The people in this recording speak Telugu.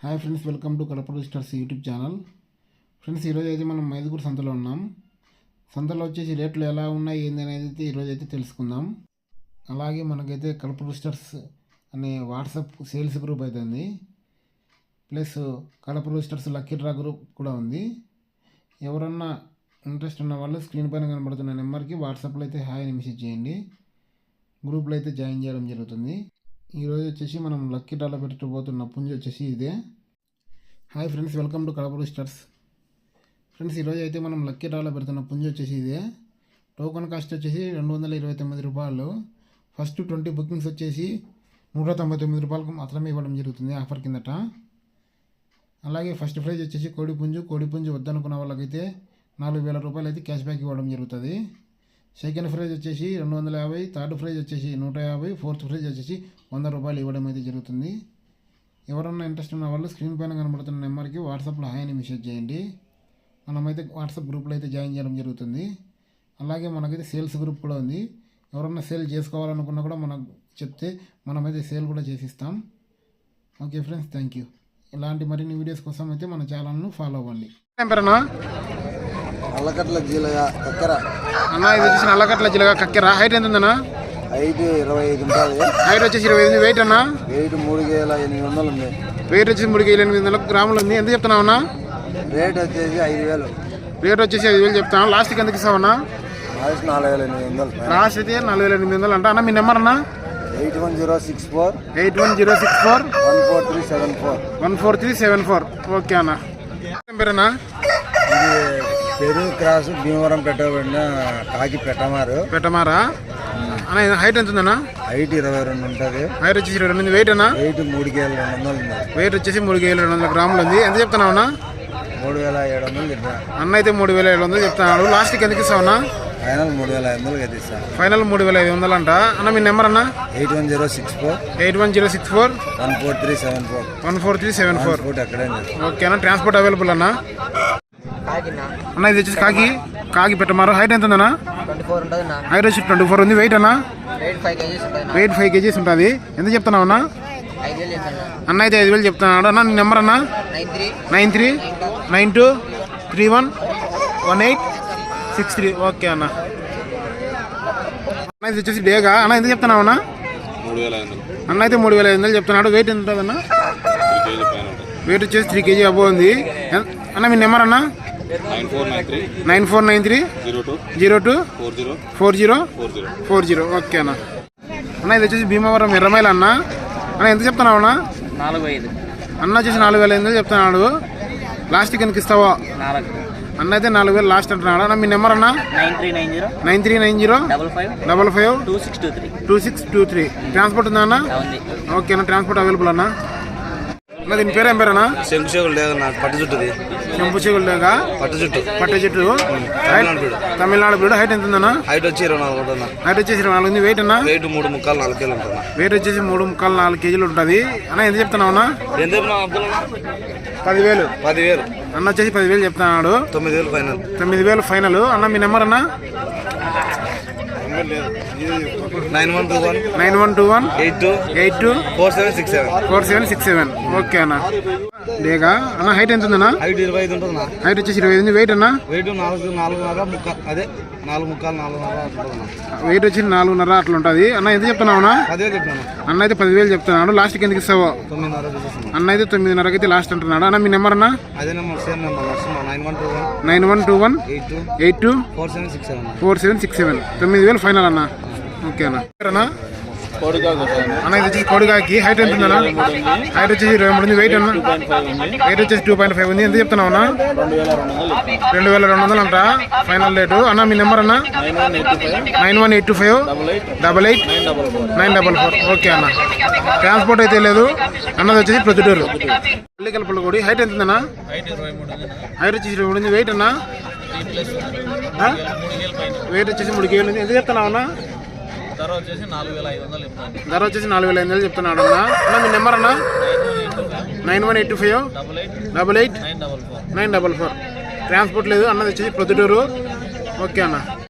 Hi friends welcome to Kadapa stars YouTube channel friends ఈరోజు అయితే మనం మైదుగురు సంతలో ఉన్నాం. సంతలో వచ్చేసి రేట్లు ఎలా ఉన్నాయి ఏంది అనేది అయితే ఈరోజు అయితే తెలుసుకుందాం. అలాగే మనకైతే కడప స్టార్స్ అనే వాట్సాప్ సేల్స్ గ్రూప్ అయితే ఉంది. Plus Kadapa roosters lucky draw group కూడా ఉంది. ఎవరన్నా ఇంట్రెస్ట్ ఉన్న వాళ్ళు స్క్రీన్ పైన కనబడుతున్న నెంబర్కి వాట్సాప్లో అయితే హాయ్ అని మెసేజ్ చేయండి. గ్రూప్లో అయితే జాయిన్ చేయడం జరుగుతుంది. ఈరోజు వచ్చేసి మనం లక్కీ డ్రాలో పెట్టబోతున్న పుంజు వచ్చేసి ఇదే. Hi friends welcome to Kadapa stars friends ఈరోజు అయితే మనం లక్కీ డ్రాలో పెడుతున్న పుంజు వచ్చేసి ఇదే. టోకెన్ కాస్ట్ వచ్చేసి రెండు వందల ఇరవై తొమ్మిది రూపాయలు. ఫస్ట్ ట్వంటీ బుకింగ్స్ వచ్చేసి నూట తొంభై తొమ్మిది రూపాయలకు మాత్రమే ఇవ్వడం జరుగుతుంది ఆఫర్ కిందట. అలాగే ఫస్ట్ ప్రైజ్ వచ్చేసి కోడి పుంజు. కోడి పుంజు వద్దనుకున్న వాళ్ళకైతే నాలుగు వేల రూపాయలు అయితే క్యాష్ బ్యాక్ ఇవ్వడం జరుగుతుంది. సెకండ్ ప్రైజ్ వచ్చేసి రెండు వందల యాభై థర్డ్ ప్రైజ్ వచ్చేసి నూట యాభై ఫోర్త్ ప్రైజ్ వచ్చేసి వంద రూపాయలు ఇవ్వడం అయితే జరుగుతుంది. ఎవరన్నా ఇంట్రెస్ట్ ఉన్న వాళ్ళు స్క్రీన్ పైన కనబడుతున్న నెంబర్కి వాట్సాప్లో హాయ్ అని మెసేజ్ చేయండి. మనమైతే వాట్సాప్ గ్రూప్లో అయితే జాయిన్ చేయడం జరుగుతుంది. అలాగే మనకైతే సేల్స్ గ్రూప్ కూడా ఉంది. ఎవరన్నా సేల్ చేసుకోవాలనుకున్నా కూడా మనకు చెప్తే మనమైతే సేల్ కూడా చేసిస్తాం. ఓకే ఫ్రెండ్స్ థ్యాంక్ యూ ఇలాంటి మరిన్ని వీడియోస్ కోసం అయితే మన ఛానల్ను ఫాలో అవ్వండి. అల్లకట్ల జిల్లా కక్కర. అన్న ఇది వచ్చేసి నల్లకట్ల జిల్లా కక్కెర. హైట్ ఎంత ఉందన్నా? ఐదు ఇరవై ఐదు ఉంటుంది. హైట్ వచ్చేసి ఇరవై ఎనిమిది. వెయిట్ అన్న? వెయిట్ మూడు వేల ఎనిమిది వందలు ఉంది. వెయిట్ వచ్చేసి మూడు కేజీలు ఎనిమిది వందల గ్రాములు ఉంది. ఎంత చెప్తున్నావు అన్న? రేట్ వచ్చేసి ఐదు వేలు. రేట్ వచ్చేసి ఐదు వేలు చెప్తాను లాస్ట్కి ఎందుకు ఇస్తావు అన్న? లాస్ట్ నాలుగు వేల ఎనిమిది వందలు. లాస్ట్ అయితే నాలుగు వేల ఎనిమిది వందలు అంట. అన్న మీ నెంబర్ అన్న? Eight one zero six four eight one zero six four one four three seven four one four three seven four okay అన్న. పేరన్నా ఇది పెరుగు క్రాస్ భీమవరం పెట్టబడిన కాకి పెట్టమారు. పెట్టమారా? అన్న ఇది హైట్ ఎంత ఉందన్న? హైట్ ఇరవై రెండు ఉంటుంది. హైట్ వచ్చేసి ఇరవై ఎనిమిది వెయిట్ అన్న? వెయిట్ మూడు వేల రెండు వందలు ఉంది. వెయిట్ వచ్చేసి మూడు కేజీలు రెండు వందల గ్రాములు ఉంది. ఎంత చెప్తున్నావు అన్న? మూడు వేల ఏడు వందలు చెప్పా. అన్న అయితే మూడు వేల ఏడు వందలు చెప్తున్నాడు. లాస్ట్కి ఎందుకు ఇస్తావు అన్న? ఫైనల్ మూడు వేల ఐదు వందలు కట్టిస్తాను ఫైనల్ మూడు వేల ఐదు వందలు అంట. అన్న మీ నెంబర్ అన్న? Eight one zero six four eight one zero six four one four three seven four one four three seven four four ఎక్కడే ఓకే అన్న ట్రాన్స్పోర్ట్ అవైలబుల్ అన్న. అన్న. ఇది వచ్చేసి కాకి. కాకి పెట్టమారు? హైట్ ఎంత ఉందన్న హైట్ వచ్చి ట్వంటీ ఫోర్ ఉంది. వెయిట్ అన్న? వెయిట్ ఫైవ్ కేజీస్ ఉంటుంది. ఎంత చెప్తున్నావు అన్న? అన్న. అయితే ఐదు వేలు చెప్తున్నాడు. అన్న నీ నెంబర్ అన్న? Nine three nine two three one one eight six three okay అన్న. అన్న ఇది వచ్చేసి డేగా? అన్న ఎంత చెప్తున్నావు అన్న? అన్న అయితే మూడు వేల ఐదు వందలు చెప్తున్నాడు. వెయిట్ ఎంత ఉంటుంది. అన్న వెయిట్ వచ్చేసి త్రీ కేజీ అబో ఉంది. ఎన్- అన్న మీ నెంబర్ అన్న? Nine four nine three zero two four zero four zero okay అన్న. అన్న ఇది వచ్చేసి భీమవరం ఎర్రమైల అన్న. అన్న ఎంత చెప్తున్నావు అన్న? నాలుగు ఐదు. అన్న వచ్చేసి నాలుగు వేల ఎనిమిది చెప్తున్నాడు. లాస్ట్కి ఎందుకు ఇస్తావా? అన్న అయితే నాలుగు వేలు లాస్ట్ అంటున్నాడు. అన్న మీ నెంబర్ అన్న? Nine three nine zero. Nine three nine zero. Double five. Double five. Two six two three. Transport ఉందా అన్న? ఉంది. ఓకే అన్న ట్రాన్స్పోర్ట్ అవైలబుల్ అన్న. అన్న దీని పేరు ఏం పేరు అన్న శంకుశేఖర్ లేదు నాకు పట్టు చుట్టది. చెంపు చిగుళ్ళగా పట్టు చుట్టు. పట్ట చెట్టు. తమిళనాడు బీడు హైట్ ఎంత ఉందన్న? హైట్ వచ్చి ఇరవై నాలుగు ఉంటుంది హైట్ వచ్చేసి ఇరవై నాలుగు ఉంది. వెయిట్ అన్న? వెయిట్ మూడు ముక్కలు నాలుగు కేలు ఉంటుంది వెయిట్ వచ్చేసి మూడు ముక్కలు నాలుగు కేజీలు ఉంటుంది. అన్న ఎంత చెప్తున్నావు అన్న? ఎంత పదివేలు. పదివేలు. అన్న వచ్చేసి పదివేలు చెప్తున్నాడు. తొమ్మిది వేలు ఫైనల్. తొమ్మిది వేలు ఫైనల్. అన్న మీ నెంబర్ అన్న? Nine one two one. Nine one two one. Eight two. Eight two. Four seven six seven. Four seven six seven. Okay అన్న. డేగా అన్న హైట్ ఎంత ఉందన్న? హైట్ ఇరవై ఐదు ఉంటుంది హైట్ వచ్చేసి ఇరవై ఐదు వెయిట్ అన్న? వెయిట్ నాలుగు నాలుగున్నర ముక్క అదే నాలుగు ముక్కలు నాలుగున్నర. వెయిట్ వచ్చి నాలుగున్నర అట్లా ఉంటుంది. అన్న ఎంత చెప్తున్నావు అన్న? పదివేలు చెప్పినాను. అన్న అయితే పదివేలు చెప్తున్నాడు. లాస్ట్కి ఎందుకు ఇస్తావో? అన్న అయితే తొమ్మిదిన్నరకి అయితే లాస్ట్ అంటున్నాడు. అన్న మీ నెంబర్ అన్న? అదే number same number nine one two one nine one two one eight two eight two four seven six seven four seven six seven తొమ్మిది వేలు ఫైనల్ అన్న. ఓకే అన్న. అన్న ఇది వచ్చేసి కొడిగాకి హైట్ ఎంత ఉందన్న? హైట్ వచ్చేసి ఇరవై మూడు ఉంది. వెయిట్ అన్న? వెయిట్ వచ్చేసి టూ పాయింట్ ఫైవ్ ఉంది. ఎంత చెప్తున్నావు అన్న? రెండు వేల రెండు వందలు అంట? ఫైనల్ రేటు అన్న మీ నెంబర్ అన్న? Nine one eight two five double eight nine double four okay అన్న. ట్రాన్స్పోర్ట్ అయితే లేదు. అన్నది వచ్చేసి ప్రొద్దుటూరు. పల్లికల కూడా హైట్ ఎంత ఉందన్న? హైట్ వచ్చేసి ఇరవై మూడు ఉంది. వెయిట్ అన్న? వెయిట్ వచ్చేసి మూడు కేజీలు ఉంది. ఎంత చెప్తున్నావు అన్న? ధర వచ్చేసి నాలుగు వేల ఐదు వందలు చెప్తాను. ధర వచ్చేసి నాలుగు వేల ఐదు వందలు చెప్తున్నాడు అన్న. అన్న మీ నెంబర్ అన్న? Nine one eight two five. Double eight double eight. Nine double four. Nine double four. Transport లేదు అన్నది వచ్చేసి ప్రొద్దుటూరు. ఓకే అన్న.